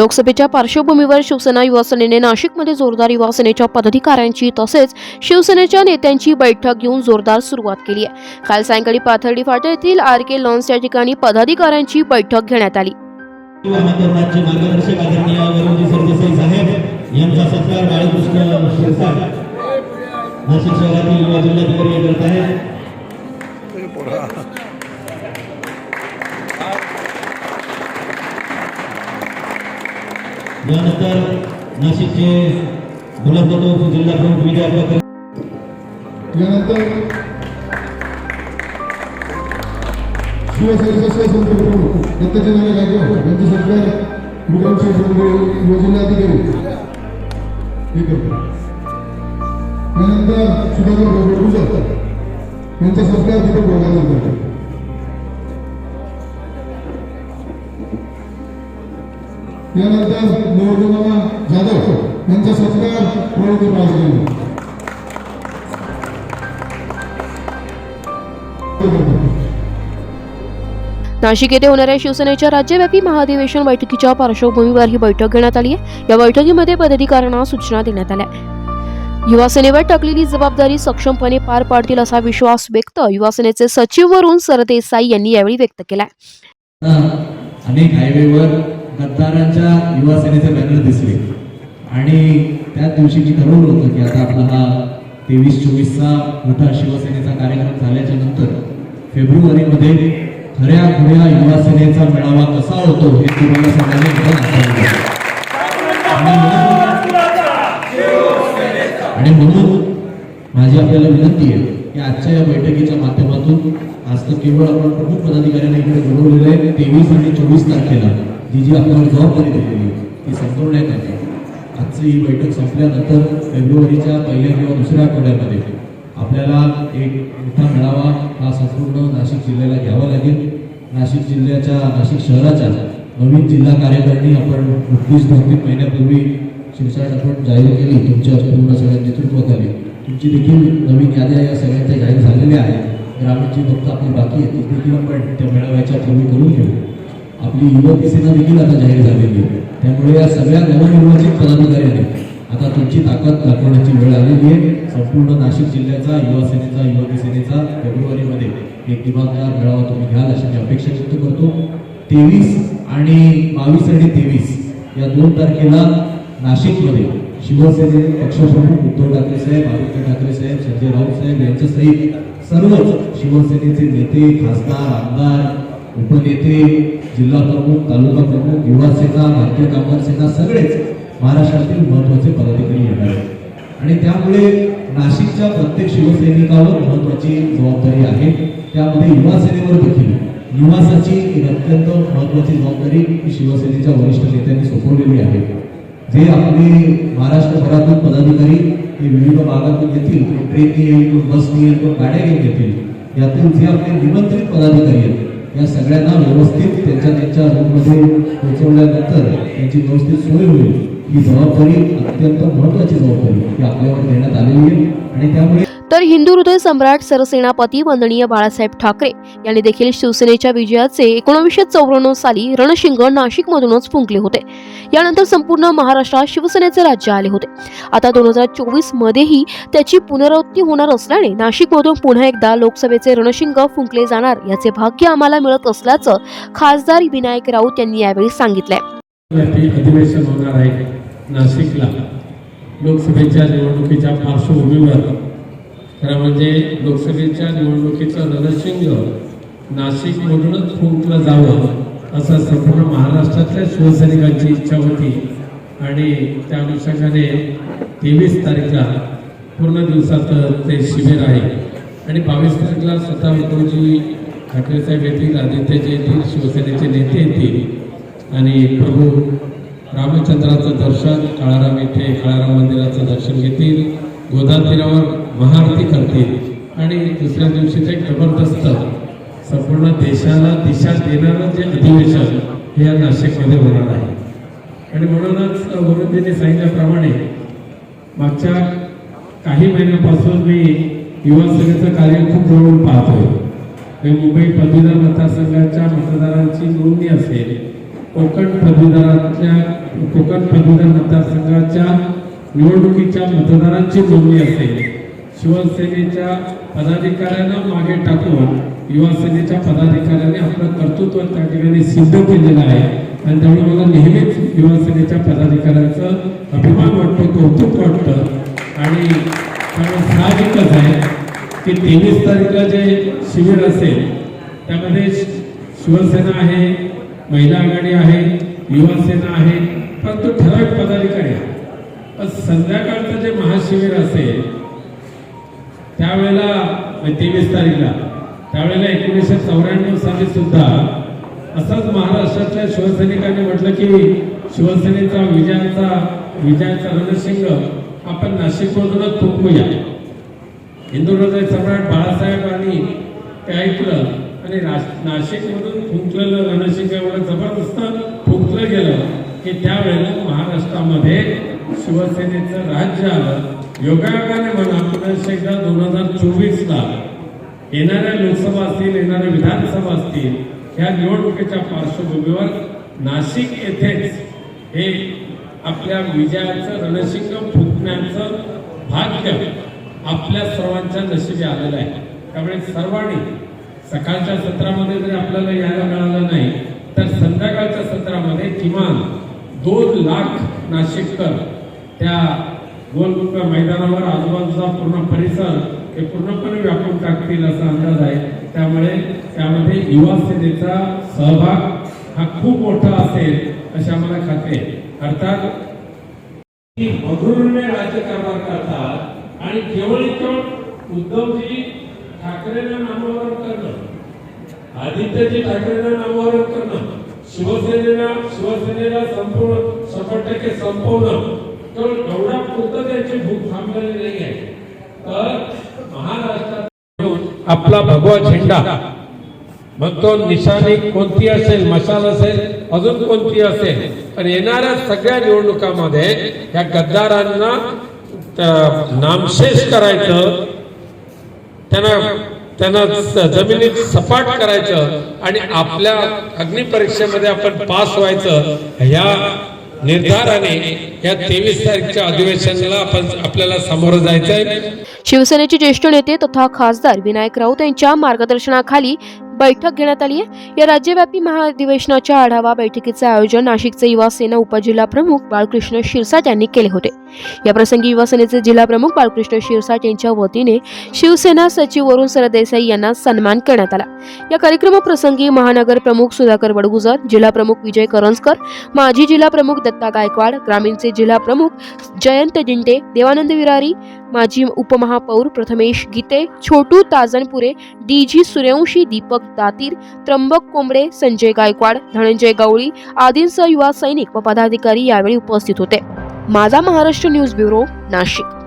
लोकसभेच्या पार्श्वभूमीवर शिवसेना युवा सेनेने नाशिकमध्ये जोरदार युवा सेनेच्या पदाधिकाऱ्यांची तसेच शिवसेनेच्या नेत्यांची बैठक घेऊन जोरदार सुरुवात केली आहे. काल सायंकाळी पाथर्डी फाटा येथील आर के लॉन्स या ठिकाणी पदाधिकाऱ्यांची बैठक घेण्यात आली. यांचा सत्कार बाळकृष्ण शिरसाट नाशिक शहरातील युवा जिल्हाधिकारी करत आहेत. यानंतर नाशिकचे गुलाब जाधव जिल्हा प्रमुख विजय अडवाकर यानंतर शिवसेनेचे सहसंघ प्रमुख दत्तचंद्र गायकवाड यांचे सरकार मुख्यमंत्री संघ योजनाधिकारी यानंतर सुधाकर यांचा सत्कार तिथे बोगाचा यानंतर जाधव यांचा सत्कार प्रणिती पासवान नाशिक येथे होणाऱ्या शिवसेनेच्या राज्यव्यापी महाधिवेशन बैठकीच्या पार्श्वभूमीवर ही बैठक घेण्यात आली आहे. या बैठकीमध्ये पदाधिकाऱ्यांना सूचना देण्यात आल्या. युवा सेनेवर टाकलेली जबाबदारी सक्षमपणे पार पाडतील असा विश्वास व्यक्त युवा सेनेचे सचिव वरुण सरदेसाई यांनी यावेळी व्यक्त केला. अनेक हायवेवर गद्दारांच्या युवा सेनेचे बॅनर दिसले. आणि त्याच दिवशी मी ठरवलं होतं की आता आपला हा तेवीस चोवीसचा मोठा शिवसेनेचा कार्यक्रम झाल्याच्यानंतर फेब्रुवारीमध्ये खऱ्या खुऱ्या युवा सेनेचा मेळावा कसा होतो हे तुम्हाला सगळ्यांना आणि म्हणून- आणि म्हणून माझी आपल्याला विनंती आहे की आजच्या या बैठकीच्या माध्यमातून आज तर केवळ आपण प्रमुख पदाधिकाऱ्यांना इकडे बोलवलेलं आहे तेवीस आणि चोवीस तारखेला. जी जी आपल्याला जबाबदारी दिलेली ती संपवण्यात आली आजची ही बैठक संपल्यानंतर फेब्रुवारीच्या पहिल्या किंवा दुसऱ्या आठवड्यामध्ये आपल्याला एक मोठा मेळावा हा संपूर्ण नाशिक जिल्ह्याला घ्यावा लागेल. नाशिक जिल्ह्याच्या नाशिक शहराच्या नवीन जिल्हा कार्यकारिणी आपण नुकतीच दोन तीन महिन्यापूर्वी शिरसाट आपण जाहीर केली तुमच्या पूर्ण सगळ्या नेतृत्वाखाली. तुमची देखील नवीन याद्या या सगळ्यांच्या जाहीर झालेल्या आहेत. ग्रामीणची फक्त आपली बाकी आहे ती देखील आपण त्या मेळाव्याच्या पूर्वी करून घेऊ. आपली युवक सेना देखील आता जाहीर झालेली आहे. त्यामुळे या सगळ्या नवनिर्वाचित पदाधिकाऱ्यांनी आता तुमची ताकद दाखवण्याची वेळ आलेली आहे. संपूर्ण नाशिक जिल्ह्याचा युवा सेनेचा युवक सेनेचा फेब्रुवारीमध्ये एक दिमागदार मेळावा तुम्ही घ्याल अशी मी अपेक्षा व्यक्त करतो. तेवीस आणि बावीस आणि तेवीस या दोन तारखेला नाशिकमध्ये शिवसेने पक्षप्रमुख उद्धव ठाकरे साहेब आदित्य ठाकरे साहेब संजय राऊत साहेब यांच्यासहित सर्वच शिवसेनेचे नेते खासदार आमदार उपनेते जिल्हा प्रमुख तालुका प्रमुख युवा सेना भारतीय कामगार सेना सगळेच महाराष्ट्रातील महत्त्वाचे पदाधिकारी येणार आहेत. आणि त्यामुळे नाशिकच्या प्रत्येक शिवसैनिकावर महत्वाची जबाबदारी आहे. त्यामध्ये युवा सेनेवर देखील. निवासाची एक अत्यंत महत्वाची जबाबदारी ही शिवसेनेच्या वरिष्ठ नेत्यांनी सोपवलेली आहे. जे आपले महाराष्ट्रभरातून पदाधिकारी हे विविध भागातून येतील कोण ट्रेनने येईल कोण बसने येईल कोण गाड्या घेऊन येतील. यातून जे आपले निमंत्रित पदाधिकारी आहेत या सगळ्यांना व्यवस्थित त्यांच्या त्यांच्या रूममध्ये पोहोचवल्यानंतर त्यांची व्यवस्थित सोय होईल. ही जबाबदारी अत्यंत महत्वाची जबाबदारी ही आपल्यावर देण्यात आलेली आहे. आणि त्यामुळे हिंदू हृदय सम्राट सरसेनापती वंदनीय बाळासाहेब ठाकरे यांनी देखील शिवसेनेच्या विजयाचे एकोणीसशे चौऱ्याण्णव साली रणशिंग नाशिकमधूनच फुंकले होते. यानंतर संपूर्ण महाराष्ट्रात शिवसेनेचे राज्य आले होते. आता दोन हजार चोवीस मध्येही त्याची पुनरावृत्ती होणार असल्याने नाशिकमधून पुन्हा एकदा लोकसभेचे रणशिंग फुंकले जाणार याचे भाग्य आम्हाला मिळत असल्याचं खासदार विनायक राऊत यांनी यावेळी सांगितलंय. अधिवेशन होणार आहे नाशिकला. लोकसभेच्या निवडणुकीच्या पार्श्वभूमीवर खरं म्हणजे लोकसभेच्या निवडणुकीचं रणशिंग नाशिकमधूनच फुंकलं जावं असं संपूर्ण महाराष्ट्रातल्या शिवसैनिकांची इच्छा होती. आणि त्या अनुषंगाने तेवीस तारीखला पूर्ण दिवसाचं ते शिबिर आहे. आणि बावीस तारखेला स्वतः उद्धवजी ठाकरेसाहेब येतील आदित्यजी शिवसेनेचे नेते येतील. आणि प्रभू रामचंद्राचं दर्शन काळाराम येथे काळाराम मंदिराचं दर्शन घेतील. गोदा तीरावर महाआरती करतील. आणि दुसऱ्या दिवशी ते जबरदस्त संपूर्ण देशाला दिशा देणारं जे अधिवेशन हे या नाशिकमध्ये होणार आहे. आणि म्हणूनच गुरुजींनी सांगितल्याप्रमाणे मागच्या काही महिन्यापासून मी युवा सेनेचं कार्य खूप जवळून पाहतोय. मी मुंबई पदवीधर मतदारसंघाच्या मतदारांची नोंदणी असेल कोकण पदवीधरांच्या कोकण पदवीधर मतदारसंघाच्या निवडणुकीच्या मतदारांची नोंदणी असेल शिवसेनेच्या पदाधिकाऱ्यांना मागे टाकून युवासेनेच्या पदाधिकाऱ्यांनी आपलं कर्तृत्व त्या ठिकाणी सिद्ध केलेलं आहे. आणि त्यामुळे मला नेहमीच युवासेनेच्या पदाधिकाऱ्यांचं अभिमान वाटतो कौतुक वाटतं. आणि त्यामुळे साहजिकच आहे की तेवीस तारीखला जे शिबिर असेल त्यामध्ये शिवसेना आहे महिला आघाडी आहे युवासेना आहे परंतु ठराविक पदाधिकारी आहे पण संध्याकाळचं जे महाशिबिर असेल त्यावेळेला म्हणजे तेवीस तारीखला त्यावेळेला एकोणीसशे चौऱ्याण्णव साली सुद्धा असंच महाराष्ट्रातल्या शिवसैनिकांनी म्हटलं की शिवसेनेचा विजयाचा विजयाचा रणसिंग आपण नाशिकमधूनच फुंकूया हिंदू हृदय सम्राट बाळासाहेबांनी ते ऐकलं आणि नाशिकमधून फुंकलेलं रणशिंग एवढं जबरदस्त फुंकलं गेलं की त्यावेळेला महाराष्ट्रामध्ये शिवसेनेचं राज्य आलं. योगायोगाने म्हणा पुन्हा एकदा दोन हजार चोवीसला येणाऱ्या लोकसभा असतील येणाऱ्या विधानसभा असतील ह्या निवडणुकीच्या पार्श्वभूमीवर नाशिक येथेच हे आपल्या विजयाचं रणशिंग फुंकण्याचं भाग्य आपल्या सर्वांच्या नशिबी आलेलं आहे. त्यामुळे सर्वांनी सकाळच्या सत्रामध्ये जरी आपल्याला यायला मिळालं नाही तर संध्याकाळच्या सत्रामध्ये किमान दोन लाख नाशिककर त्या गोलगुप्पा मैदानावर आजूबाजूचा पूर्ण परिसर हे पूर्णपणे व्यापून टाकतील असा अंदाज आहे. त्यामुळे त्यामध्ये युवा सेनेचा सहभाग हा खूप मोठा असेल अशी आम्हाला खात्री आहे. अर्थात की मधुरने राज्यकारभार करतात आणि केवळ केवळ उद्धवजी ठाकरेंना नामावरण करणं आदित्यजी ठाकरेंना नामावरण करणं शिवसेनेला शिवसेनेला संपूर्ण शंभर टक्के संपवणं केवळ एवढ्या पुरतं भूक थांबलेली नाही आहे तर महाराष्ट्रात आपला भगवा झेंडा. मग तो निशाणी कोणती असेल? मशाल असेल? अजून कोणती असेल? पण येणाऱ्या सगळ्या निवडणुकामध्ये या गद्दारांना नामशेष करायचं त्यांना त्यांना जमिनीत सपाट करायचं आणि आपल्या अग्निपरीक्षेमध्ये आपण पास व्हायचं ह्या निर्धाराने या तेवीस तारीखच्या अधिवेशनाला आपण आपल्याला सामोरं जायचं आहे शिवसेनेचे ज्येष्ठ नेते तथा खासदार विनायक राऊत यांच्या मार्गदर्शनाखाली बैठक घेण्यात आली आहे. या राज्यव्यापी महाअधिवेशनाच्या आढावा बैठकीचे आयोजन नाशिकचे युवा सेना उपजिल्हा प्रमुख बाळकृष्ण शिरसाट यांनी केले होते. या प्रसंगी युवा सेनेचे जिल्हा प्रमुख बाळकृष्ण शिरसाट यांच्या वतीने शिवसेना सचिव वरुण सरदेसाई यांना सन्मान करण्यात आला. या कार्यक्रमाप्रसंगी महानगर प्रमुख सुधाकर बडगुजर जिल्हा प्रमुख विजय करंजकर माजी जिल्हा प्रमुख दत्ता गायकवाड ग्रामीणचे जिल्हा प्रमुख जयंत दिंडे देवानंद विरारी माजी उपमहापौर प्रथमेश गीते छोटू ताजनपुरे डी जी सूर्यवंशी दीपक दातीर त्र्यंबक कोंबडे संजय गायकवाड धनंजय गवळी आदींसह युवा सैनिक व पदाधिकारी यावेळी उपस्थित होते. माझा महाराष्ट्र न्यूज ब्युरो नाशिक.